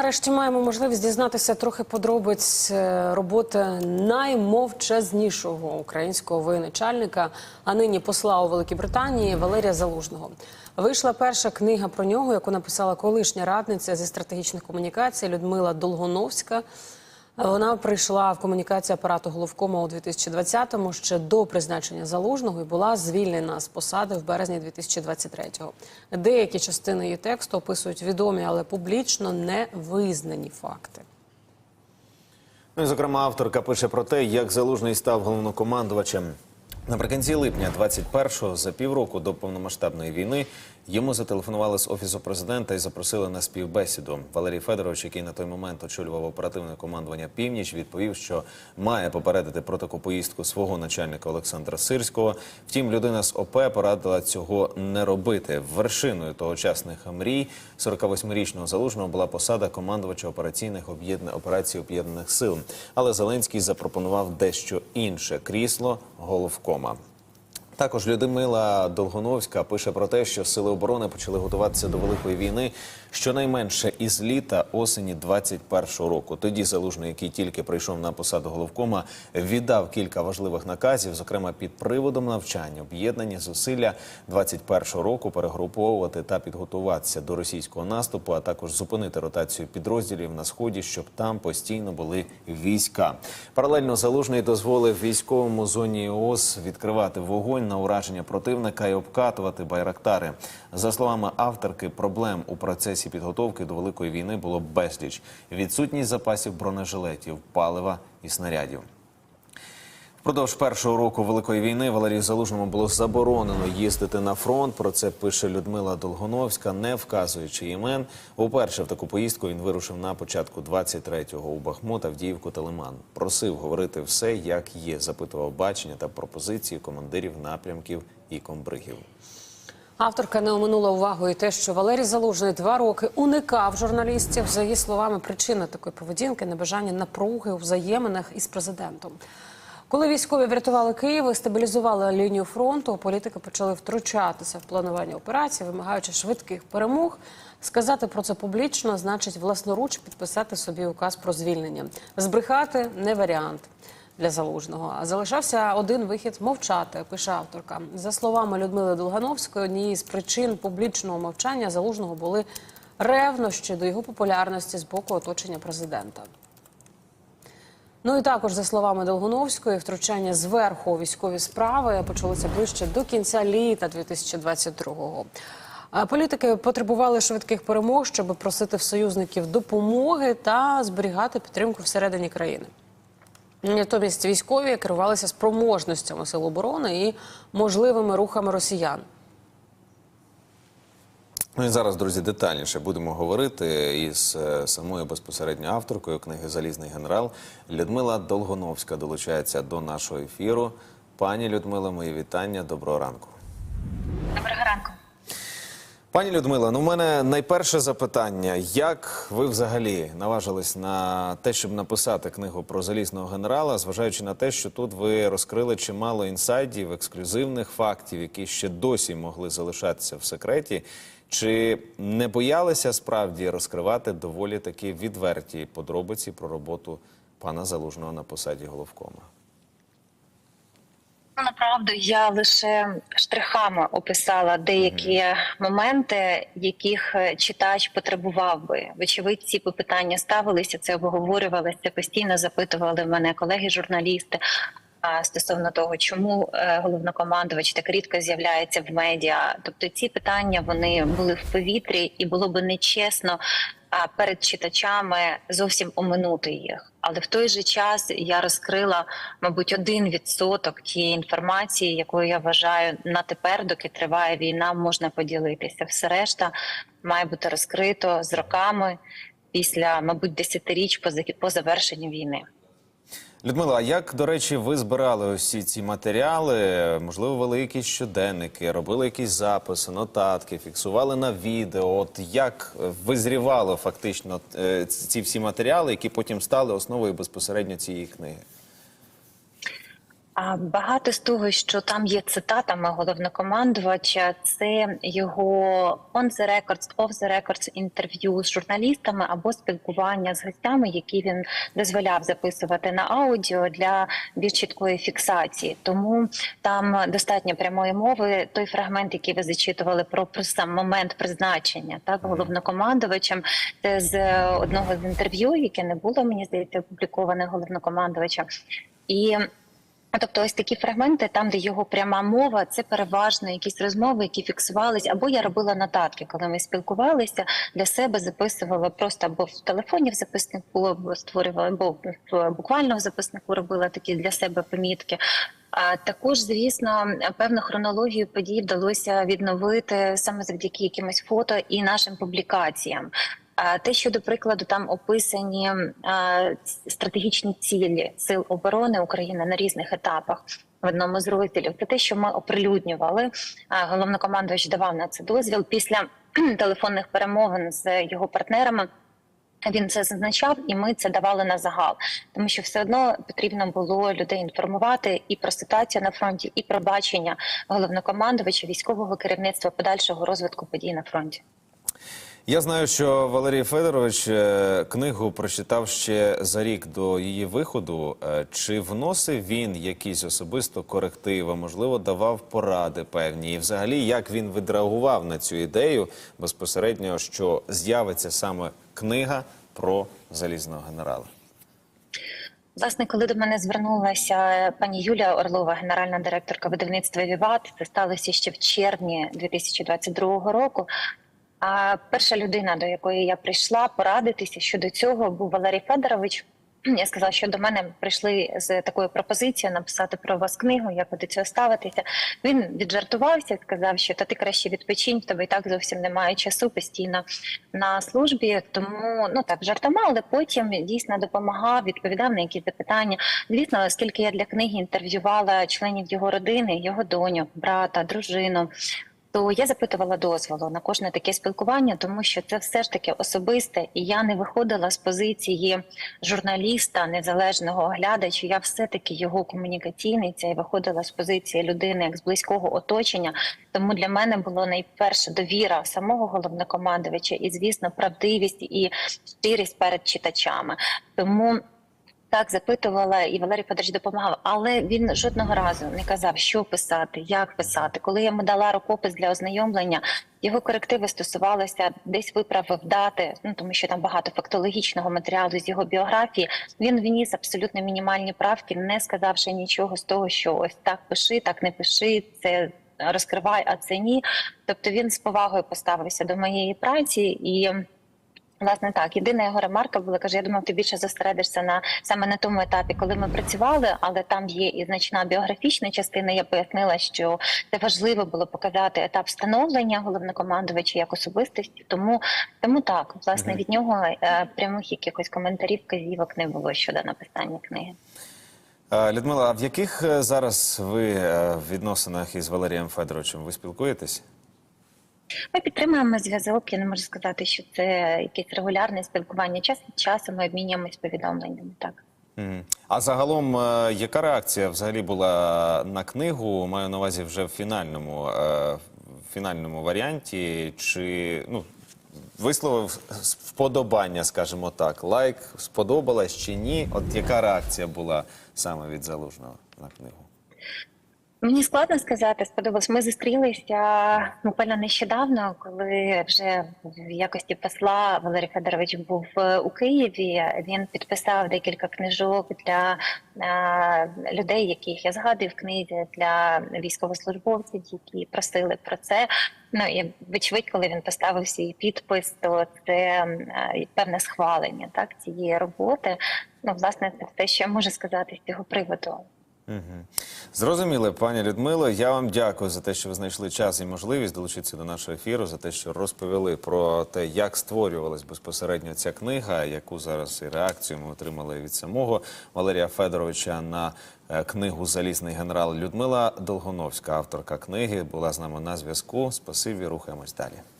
нарешті маємо можливість дізнатися трохи подробиць е, роботи наймовчазнішого українського воєначальника, а нині посла у Великій Британії Валерія Залужного. Вийшла перша книга про нього, яку написала колишня радниця зі стратегічних комунікацій Людмила Долгоновська. Вона прийшла в комунікацію апарату головкома у 2020-му ще до призначення залужного і була звільнена з посади в березні 2023-го. Деякі частини її тексту описують відомі, але публічно не визнані факти. Ну і зокрема, авторка пише про те, як залужний став головнокомандувачем. Наприкінці липня 21-го, за півроку до повномасштабної війни, йому зателефонували з офісу президента і запросили на співбесіду. Валерій Федорович, який на той момент очолював оперативне командування Північ, відповів, що має попередити про таку поїздку свого начальника Олександра Сирського. Втім, людина з ОП порадила цього не робити. Вершиною тогочасних мрій 48-річного залужного була посада командувача операційних об'єднаних операцій об'єднаних сил. Але Зеленський запропонував дещо інше крісло головкома. Також Людмила Долгоновська пише про те, що сили оборони почали готуватися до великої війни щонайменше із літа осені 21-го року. Тоді залужний, який тільки прийшов на посаду головкома, віддав кілька важливих наказів, зокрема під приводом навчання, об'єднані зусилля 21-го року перегруповувати та підготуватися до російського наступу, а також зупинити ротацію підрозділів на сході, щоб там постійно були війська. Паралельно залужний дозволив військовому зоні ООС відкривати вогонь на ураження противника і обкатувати байрактари. За словами авторки, проблем у процесі підготовки до великої війни було безліч: відсутність запасів бронежилетів, палива і снарядів. Впродовж першого року великої війни Валерію Залужному було заборонено їздити на фронт. Про це пише Людмила Долгоновська, не вказуючи імен. Уперше в таку поїздку він вирушив на початку 23-го у Бахмут, Авдіївку та Лиман. Просив говорити все, як є. Запитував бачення та пропозиції командирів напрямків і комбригів. Авторка не оминула увагою те, що Валерій Залужний два роки уникав журналістів. За її словами, причина такої поведінки небажання напруги у взаєминах із президентом. Коли військові врятували Київ і стабілізували лінію фронту, політики почали втручатися в планування операцій, вимагаючи швидких перемог. Сказати про це публічно значить власноруч підписати собі указ про звільнення. Збрехати не варіант для залужного. А залишався один вихід мовчати. Пише авторка. За словами Людмили Долгановської, однією з причин публічного мовчання залужного були ревнощі до його популярності з боку оточення президента. Ну і також, за словами Долгоновської, втручання зверху у військові справи почалося ближче до кінця літа 2022-го. А Політики потребували швидких перемог, щоб просити в союзників допомоги та зберігати підтримку всередині країни. Натомість військові керувалися спроможностями сил оборони і можливими рухами росіян. Ну і зараз, друзі, детальніше будемо говорити із е, самою безпосередньо авторкою книги Залізний генерал Людмила Долгоновська долучається до нашого ефіру. Пані Людмила, мої вітання. Доброго ранку. Доброго ранку. Пані Людмила, ну в мене найперше запитання: як ви взагалі наважились на те, щоб написати книгу про залізного генерала, зважаючи на те, що тут ви розкрили чимало інсайдів, ексклюзивних фактів, які ще досі могли залишатися в секреті? Чи не боялися справді розкривати доволі такі відверті подробиці про роботу пана залужного на посаді головкома? Ну, я лише штрихами описала деякі моменти, яких е, читач потребував би. Вочевидь, ці питання ставилися, це обговорювалося, постійно запитували мене колеги-журналісти. а, Стосовно того, чому е, головнокомандувач так рідко з'являється в медіа, тобто ці питання вони були в повітрі, і було би нечесно перед читачами зовсім оминути їх. Але в той же час я розкрила, мабуть, один відсоток тієї інформації, якою я вважаю на тепер, доки триває війна, можна поділитися. Все решта має бути розкрито з роками після, мабуть, десятиріч по завершенню війни. Людмила, а як, до речі, ви збирали усі ці матеріали? Можливо, вели якісь щоденники, робили якісь записи, нотатки, фіксували на відео. От як визрівало фактично е, ці всі матеріали, які потім стали основою безпосередньо цієї книги? А багато з того, що там є цитатами головнокомандувача, це його on the records, off the records інтерв'ю з журналістами або спілкування з гостями, які він дозволяв записувати на аудіо для більш чіткої фіксації. Тому там достатньо прямої мови. Той фрагмент, який ви зачитували про, про сам момент призначення, так головнокомандувачем, це з одного з інтерв'ю, яке не було, мені здається, опубліковане головнокомандувачем. І Тобто, ось такі фрагменти, там, де його пряма мова, це переважно якісь розмови, які фіксувались, або я робила нотатки, коли ми спілкувалися для себе, записувала просто або в телефоні в записнику, або створювала, або буквально в записнику робила такі для себе помітки. А також, звісно, певну хронологію подій вдалося відновити саме завдяки якимось фото і нашим публікаціям. Те, що до прикладу там описані стратегічні цілі сил оборони України на різних етапах в одному з розділів, це те, що ми оприлюднювали. Головнокомандувач давав на це дозвіл після телефонних перемовин з його партнерами. Він це зазначав, і ми це давали на загал, тому що все одно потрібно було людей інформувати і про ситуацію на фронті, і про бачення головнокомандувача військового керівництва подальшого розвитку подій на фронті. Я знаю, що Валерій Федорович е, книгу прочитав ще за рік до її виходу. Е, Чи вносив він якісь особисто корективи, можливо, давав поради певні, і взагалі як він відреагував на цю ідею безпосередньо, що з'явиться саме книга про залізного генерала? Власне, коли до мене звернулася пані Юлія Орлова, генеральна директорка видавництва Віват, це сталося ще в червні 2022 року. А перша людина, до якої я прийшла порадитися щодо цього, був Валерій Федорович. Я сказала, що до мене прийшли з такою пропозицією написати про вас книгу, як ви до цього ставитеся. Він віджартувався, сказав, що та ти краще відпочинь, тебе і так зовсім немає часу постійно на службі. Тому ну так жартома, але потім дійсно допомагав, відповідав на якісь запитання. Звісно, оскільки я для книги інтерв'ювала членів його родини, його доню, брата, дружину. То я запитувала дозволу на кожне таке спілкування, тому що це все ж таки особисте, і я не виходила з позиції журналіста, незалежного оглядача. Я все таки його комунікаційниця і виходила з позиції людини як з близького оточення. Тому для мене було найперше довіра самого головнокомандувача і, звісно, правдивість і щирість перед читачами. Тому. Так, запитувала, і Валерій Федорович допомагав, але він жодного разу не казав, що писати, як писати. Коли я йому дала рукопис для ознайомлення, його корективи стосувалися десь виправив дати, ну тому що там багато фактологічного матеріалу з його біографії. Він вніс абсолютно мінімальні правки, не сказавши нічого з того, що ось так пиши, так не пиши, це розкривай, а це ні. Тобто він з повагою поставився до моєї праці і. Власне, так єдина його ремарка була каже: я думав, ти більше зосередишся на саме на тому етапі, коли ми працювали, але там є і значна біографічна частина. Я пояснила, що це важливо було показати етап становлення головнокомандувача як особистості. Тому тому так, власне, від нього е, прямих якихось коментарів, казівок не було щодо написання книги. Людмила, а в яких е, зараз ви е, відносинах із Валерієм Федоровичем? Ви спілкуєтесь? Ми підтримуємо зв'язок. Я не можу сказати, що це якесь регулярне спілкування. Час від часу ми обмінюємось повідомленнями. Так. А загалом, е, яка реакція взагалі була на книгу? Маю на увазі вже в фінальному, е, в фінальному варіанті, чи ну, висловив вподобання, скажімо так, лайк, сподобалась чи ні? От яка реакція була саме від залужного на книгу? Мені складно сказати, сподобалось. Ми зустрілися буквально нещодавно, коли вже в якості посла Валерій Федорович був е, у Києві. Він підписав декілька книжок для е, людей, яких я згадую в книзі, для військовослужбовців, які просили про це. Ну і вочевидь, коли він поставив свій підпис, то це е, певне схвалення так цієї роботи. Ну, власне, це те, що я можу сказати з цього приводу. Угу. Зрозуміло, пані Людмило. Я вам дякую за те, що ви знайшли час і можливість долучитися до нашого ефіру, за те, що розповіли про те, як створювалась безпосередньо ця книга, яку зараз і реакцію ми отримали від самого Валерія Федоровича на е, книгу Залізний генерал Людмила Долгоновська, авторка книги, була з нами на зв'язку. Спасибі, рухаємось далі.